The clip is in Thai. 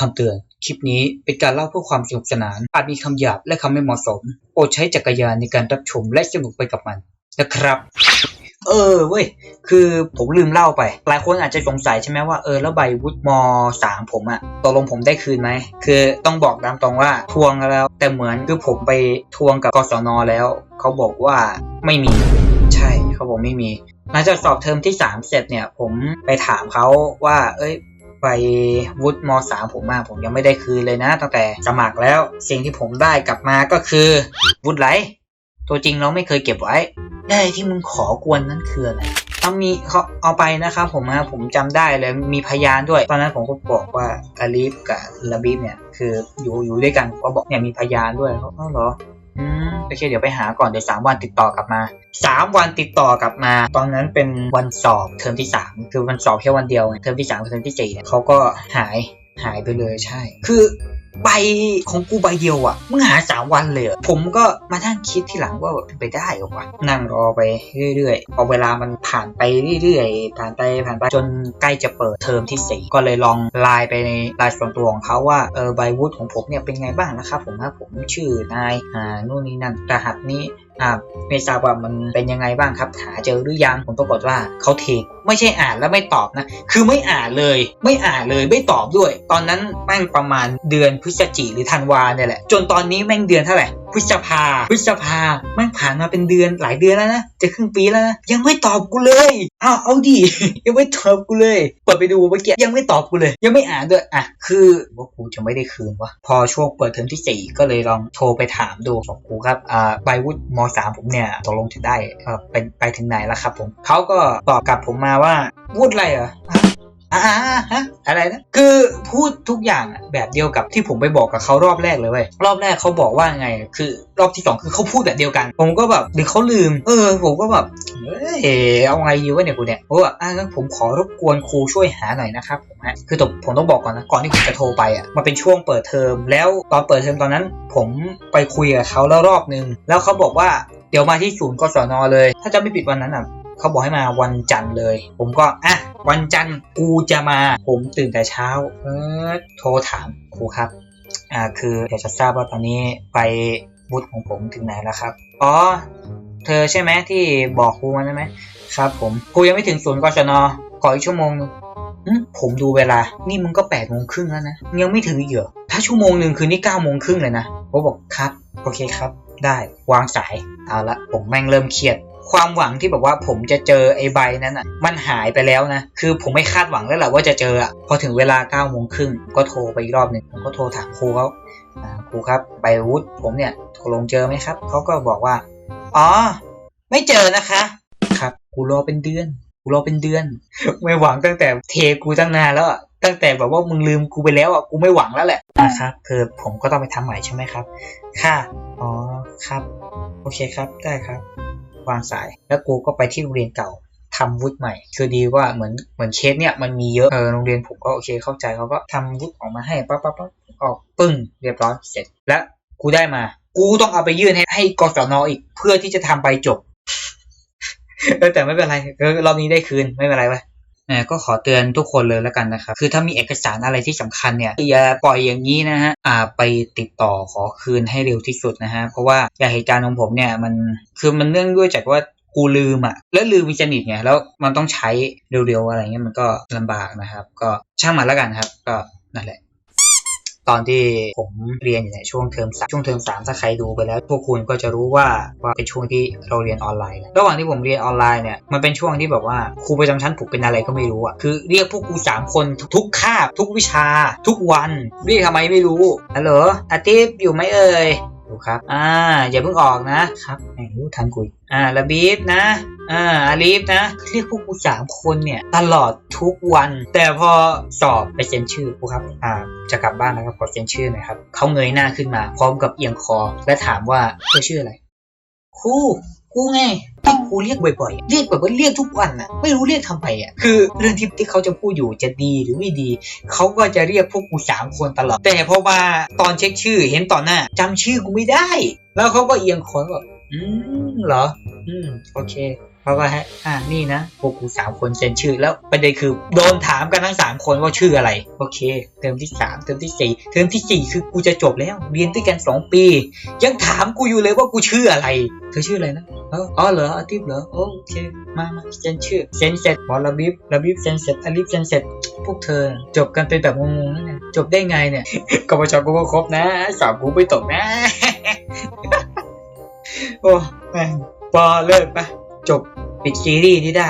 คำเตือน คลิปนี้เป็นการเล่าเพื่อความสนุกสนาน อาจมีคำหยาบและคำไม่เหมาะสม โปรดใช้จักรยานในการรับชมและสนุกไปกับมันนะครับ เออเว้ย คือผมลืมเล่าไป หลายคนอาจจะสงสัยใช่ไหมว่าเออแล้วใบวุฒิมสามผมอะตกลงผมได้คืนไหม คือต้องบอกตามตรงว่าทวงแล้ว แต่เหมือนคือผมไปทวงกับกศนแล้ว เขาบอกว่าไม่มี ใช่เขาบอกไม่มีหลังจากสอบเทอมที่ 3 เสร็จเนี่ยผมไปถามเขาว่า เอ้ย ไปวุฒิมสามผมมาผมยังไม่ได้คืนเลยนะ ตั้งแต่สมัครแล้วสิ่งที่ผมได้กลับมาก็คือวุฒิไรตัวจริงเราไม่เคยเก็บไว้ ได้ที่มึงขอกวนนั้นคืออะไรเอามีเขาเอาไปนะครับผมนะผมจำได้เลยมีพยานด้วย ตอนนั้นผมก็บอกว่าอาลีฟกับลาบีฟเนี่ยคืออยู่อยู่ด้วยกันก็บอกเนี่ยมีพยานด้วยเขาเหรอ อืมโอเคเดี๋ยวไปหาก่อนเดี๋ยวสามวันติดต่อกลับมาสามวันติดต่อกลับมา ตอนนั้นเป็นวันสอบเทอมที่สามคือวันสอบแค่วันเดียวไงเทอมที่สามกับเทอมที่สี่เนี่ยเขาก็หายหายไปเลยใช่ คือ ใบของกูใบเดียวอะ่ะมึงหาสามวันเลยผมก็มานั่งคิดที่หลังว่าแบบเป็นไปได้หรอวะนั่งรอไปเรื่อยๆพอเวลามันผ่านไปเรื่อยๆผ่านไปผ่านไปจนใกล้จะเปิดเทอมที่สี่ก็เลยลองไลน์ไปในไลน์ส่วนตัวของเขาว่าเออใบวุฒิของผมเนี่ยเป็นไงบ้างนะครับผมครับผมชื่อนายอ่านู่นนี่นั่นรหัสนี้อ่าไม่ทราบว่ามันเป็นยังไงบ้างครับหาเจอหรือยังผมปรากฏว่าเขาเทคไม่ใช่อ่านแล้วไม่ตอบนะ คือไม่อ่านเลย ไม่อ่านเลยไม่ตอบด้วย ตอนนั้นแม่งประมาณเดือนพฤศจิหรือธันวาเนี่ยแหละ จนตอนนี้แม่งเดือนเท่าไหร่พฤษภาพฤษภาแม่งผ่านมาเป็นเดือนหลายเดือนแล้วนะจะครึ่งปีแล้วนะยังไม่ตอบกูเลยอ้าวเอาดิยังไม่ตอบกูเลยเปิดไปดูเมื่อกี้ยังไม่ตอบกูเลย ยังไม่อ่านด้วยอะคือว่ากูจะไม่ได้คืนวะพอช่วงเปิดเทอมที่สี่ก็เลยลองโทรไปถามดูบอกครูครับอ่าใบวุฒิมสามผมเนี่ยตกลงจะได้เออเป็นไปถึงไหนแล้วครับผมเขาก็ตอบกลับผมมาว่าวุฒิอะไรเหรออ่าฮะอะไรนะคือพูดทุกอย่างอะแบบเดียวกับที่ผมไปบอกกับเขารอบแรกเลยเว้ยรอบแรกเขาบอกว่าไง คือรอบที่สองคือเขาพูดแบบเดียวกัน ผมก็แบบหรือเขาลืม เออ ผมก็แบบเอ้ยเอาไงดีวะเนี่ยกูเนี่ยผมว่าอะงั้นผมขอรบกวนครูช่วยหาหน่อยนะครับผมฮะคือตบผมต้องบอกก่อนนะก่อนที่ผมจะโทรไปอะมันเป็นช่วงเปิดเทอมแล้วตอนเปิดเทอมตอนนั้น ผมไปคุยกับเขาแล้วรอบนึงแล้วเขาบอกว่าเดี๋ยวมาที่ศูนย์กศนเลย ถ้าจะไม่ผิดวันนั้นอะ เขาบอกให้มาวันจันทร์เลย ผมก็อะวันจันทร์กูจะมา ผมตื่นแต่เช้า เออโทรถามครูครับ อ่าคืออยากจะทราบว่าตอนนี้ไปบุตรของผมถึงไหนแล้วครับ อ๋อ เธอใช่ไหมที่บอกครูมาใช่ไหมครับผมครูยังไม่ถึงศูนย์กศนขออีกชั่วโมงผมดูเวลา นี่มึงก็แปดโมงครึ่งแล้วนะ ยังไม่ถึงอีกเหรอถ้าชั่วโมงหนึ่งคือนี่เก้าโมงครึ่งเลยนะผมบอกครับ โอเคครับ ได้ วางสาย เอาละ ผมแม่งเริ่มเครียด ความหวังที่แบบว่าผมจะเจอไอ้ใบนั้นอะ มันหายไปแล้วนะ คือผมไม่คาดหวังแล้วแหละว่าจะเจออะ พอถึงเวลา9ก้าโมงครึ่งก็โทรไปอีกรอบหนึ่งผมก็โทรถามครูเขาครูครับใบวุฒิผมเนี่ยตกลงเจอไหมครับ เขาก็บอกว่า อ๋อ ไม่เจอนะคะ ครับกูรอเป็นเดือน กูรอเป็นเดือน ไม่หวังตั้งแต่เทกูตั้งนานแล้วอะตั้งแต่แบบว่ามึงลืมกูไปแล้วอะกูไม่หวังแล้วแหละนะครับคือผมก็ต้องไปทำใหม่ใช่ไหมครับ ค่ะ อ๋อครับ โอเคครับได้ครับ วางสาย แล้วกูก็ไปที่โรงเรียนเก่าทำวุฒิใหม่ คือดีว่าเหมือนเหมือนเคสเนี่ยมันมีเยอะเออโรงเรียนผมก็โอเคเข้าใจเขาก็ทำวุฒิออกมาให้ปั๊บปั๊บปั๊บออกปึ้งเรียบร้อยเสร็จ และกูได้มา กูต้องเอาไปยื่นให้ให้กศนอีกเพื่อที่จะทำใบจบเออแต่ไม่เป็นไรเออรอบนี้ได้คืนไม่เป็นไรเว้ย ก็ขอเตือนทุกคนเลยแล้วกันนะครับ คือถ้ามีเอกสารอะไรที่สำคัญเนี่ยอย่าปล่อยอย่างนี้นะฮะอ่าไปติดต่อขอคืนให้เร็วที่สุดนะฮะเพราะว่าอย่างเหตุการณ์ของผมเนี่ยมันคือมันเนื่องด้วยจากว่ากูลืมอะแล้วลืมมีสนิทไงแล้วมันต้องใช้เร็วๆอะไรเงี้ยมันก็ลำบากนะครับ ก็ช่างมันแล้วกันครับ ก็นั่นแหละ ตอนที่ผมเรียนอยู่ในช่วงเทอมสช่วงเทอมสามถ้าใครดูไปแล้ว พวกคุณก็จะรู้ว่าว่าเป็นช่วงที่เราเรียนออนไลน์ระหว่างที่ผมเรียนออนไลน์เนี่ยมันเป็นช่วงที่แบบว่าครูประจำชั้นผมเป็นอะไรก็ไม่รู้อะคือเรียกพวกกูสามคนทุกคาบทุกวิชา ทุกวันเรียกทำไมไม่รู้ฮัลโหลอาทิตย์อยู่ไหมเอ่ยอยู่ครับ อ่าอย่าเพิ่งออกนะครับแหมรู้ทันกุย อ่าระบีฟนะอ่าอาลีฟนะเรียกพวกกูสามคนเนี่ยตลอดทุกวัน แต่พอสอบไปเซ็นชื่อครูครับอ่าจะกลับบ้านนะครับขอเซ็นชื่อหน่อยครับเขาเงยหน้าขึ้นมา พร้อมกับเอียงคอและถามว่าเธอชื่ออะไรครูครูไงที่ครูเรียกบ่อยๆ เรียกแบบว่าเรียกทุกวันน่ะ ไม่รู้เรียกทำไมอะ คือเรื่องที่ที่เขาจะพูดอยู่จะดีหรือไม่ดี เขาก็จะเรียกพวกกูสามคนตลอด แต่พอมาตอนเช็คชื่อเห็นต่อหน้าจำชื่อกูไม่ได้ แล้วเขาก็เอียงคอแบบ อืมเหรอ อืมโอเคเขาก็ให้อ่านี่นะพวกกูสามคนเซ็นชื่อแล้วประเด็นคือโดนถามกันทั้งสามคนว่าชื่ออะไร โอเค เทอมที่สามเทอมที่สี่เทอมที่สี่คือกูจะจบแล้ว เรียนด้วยกันสองปี ยังถามกูอยู่เลยว่ากูชื่ออะไร เธอชื่ออะไรนะเอออ๋อเหรออาทิตย์เหรอโอเคมามาเซ็นชื่อเซ็นเสร็จบอลระบิบระบิบเซ็นเสร็จอาลิฟเซ็นเสร็จพวกเธอ จบกันเป็นแบบงงๆนั่นไงจบได้ไงเนี่ยกบชกูก็ครบนะสอบกูไม่ตกนะ โอ้แม่งพอเลิกปะจบปิดซีรีส์นี้ได้